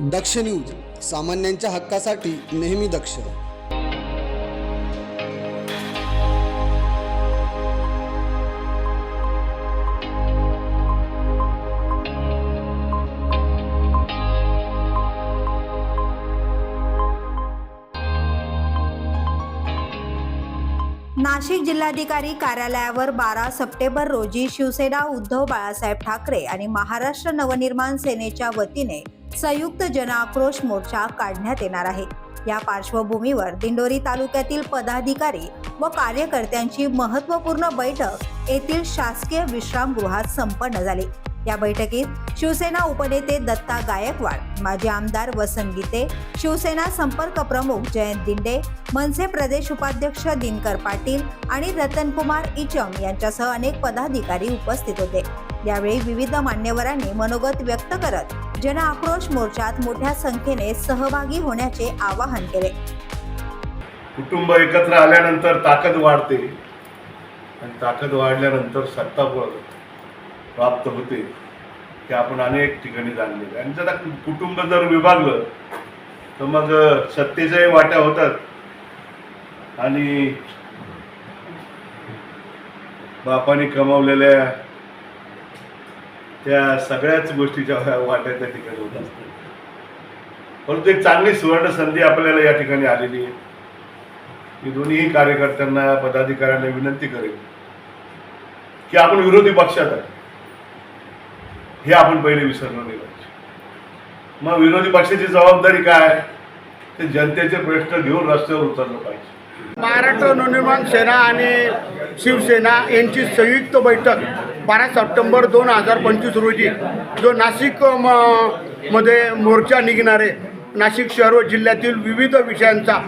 दक्ष news सामान्यांच्या हक्कासाठी नेहमी दक्ष. नाशिक जिल्हाधिकारी कार्यालयावर बारा सप्टेंबर रोजी शिवसेना उद्धव बाळासाहेब ठाकरे आणि महाराष्ट्र नवनिर्माण सेनेच्या वतीने संयुक्त जनआक्रोश मोर्चा काढण्यात येणार आहे. या पार्श्वभूमीवर दिंडोरी तालुक्यातील पदाधिकारी व कार्यकर्त्यांची महत्त्वपूर्ण बैठक येथील शासकीय विश्रामगृहात संपन्न झाली. या बैठकीत शिवसेना उपनेते दत्ता गायकवाड माजी आमदार वसंत गीते शिवसेना संपर्क प्रमुख जयंत दिंडे मनसे प्रदेश उपाध्यक्ष दिनकर पाटील आणि रतनकुमार इचम यांच्यासह अनेक पदाधिकारी उपस्थित होते. यावेळी विविध मान्यवरांनी मनोगत व्यक्त करत जन आक्रोश मोर्चात मोठ्या संख्येने सहभागी होण्याचे आवाहन केले. कुटुंब एकत्र आल्यानंतर ताकद वाढते. आणि ताकद वाढल्यानंतर सत्ता प्राप्त होते. हे आपण अनेक ठिकाणी जाणलेले. आणि जर कुटुंब जर विभागलं तर मग सत्तेच्याही वाट्या होतात. आणि बापाने कमावलेल्या त्या सगळ्याच गोष्टीच्या वाट्या त्या ठिकाणी होत असतात. परंतु एक चांगली सुवर्ण संधी आपल्याला या ठिकाणी आलेली आहे. मी दोन्ही कार्यकर्त्यांना पदाधिकाऱ्यांना विनंती करेन की आपण विरोधी पक्षात आहे हे आपण पहिले विसरलं नाही पाहिजे. मग विरोधी पक्षाची जबाबदारी काय ते जनतेचे प्रश्न घेऊन रस्त्यावर उतरलं पाहिजे. महाराष्ट्र नवनिर्माण सेना आणि शिवसेना यांची संयुक्त बैठक बारा सप्टेंबर दोन हजार पंचवीस रोजी जो नाशिक म- मध्ये मोर्चा निघणारे नाशिक शहर व जिल्ह्यातील विविध विषयांचा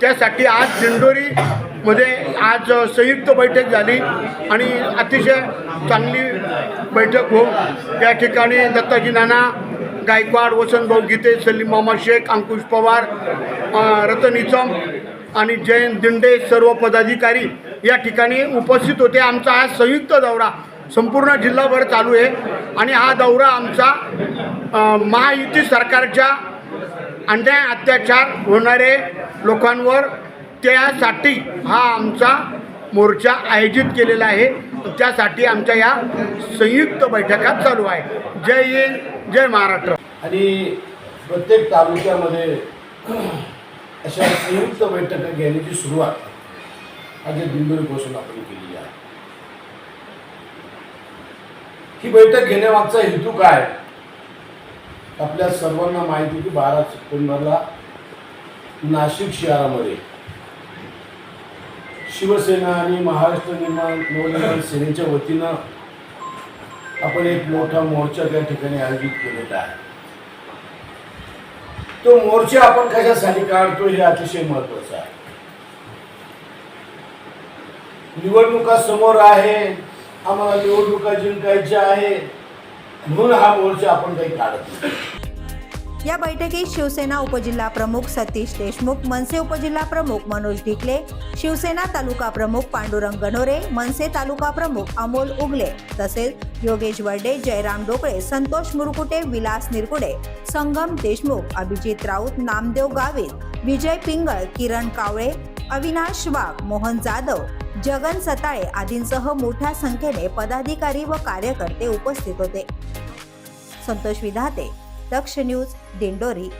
त्यासाठी आज दिंडोरीमध्ये आज संयुक्त बैठक झाली आणि अतिशय चांगली बैठक होऊन या ठिकाणी दत्ताजी नाना गायकवाड वसंतभाऊ गीते सलीम मामा शेख अंकुश पवार रतन इचम आणि जयंत दिंडे सर्व पदाधिकारी या ठिकाणी उपस्थित होते. आमचा हा संयुक्त दौरा संपूर्ण जिल्हाभर चालू आहे. आणि हा दौरा आमचा महायुती सरकारच्या अन्याय अत्याचार होणारे लोकांवर त्यासाठी हा आमचा मोर्चा आयोजित केलेला आहे. त्यासाठी आमच्या या संयुक्त बैठका चालू आहे. जय हिंद जय महाराष्ट्र. आणि प्रत्येक तालुक्यामध्ये अशा संयुक्त बैठका घेण्याची सुरुवात आज या दिंडोरीपासून आपण केली आहे. ही बैठक घेण्यामागचा हेतू काय? आपल्या सर्वांना माहिती की बारा सप्टेंबरला नाशिक शहरामध्ये शिवसेना आणि महाराष्ट्र निर्माण नवनिर्माण सेनेच्या वतीनं आपण एक मोठा मोर्चा त्या ठिकाणी आयोजित केलेला आहे. तो मोर्चा आपण कशासाठी काढतो हे अतिशय महत्वाचं आहे. निवडणुका समोर आहे. आम्हाला निवडणुका जिंकायच्या आहे? म्हणून हा मोर्चा आपण काही काढत नाही. या बैठकीत शिवसेना उपजिल्हा प्रमुख सतीश देशमुख मनसे उपजिल्हा प्रमुख मनोज ढिकले शिवसेना तालुका प्रमुख पांडुरंग गणोरे मनसे तालुका प्रमुख अमोल उगले तसेच योगेश वर्डे जयराम डोकळे संतोष मुरकुटे विलास निरकुडे संगम देशमुख अभिजित राऊत नामदेव गावित विजय पिंगळ किरण कावळे अविनाश वाघ मोहन जाधव जगन सताळे आदींसह मोठ्या संख्येने पदाधिकारी व कार्यकर्ते उपस्थित होते. संतोष विधाते दक्ष न्यूज दिंडोरी.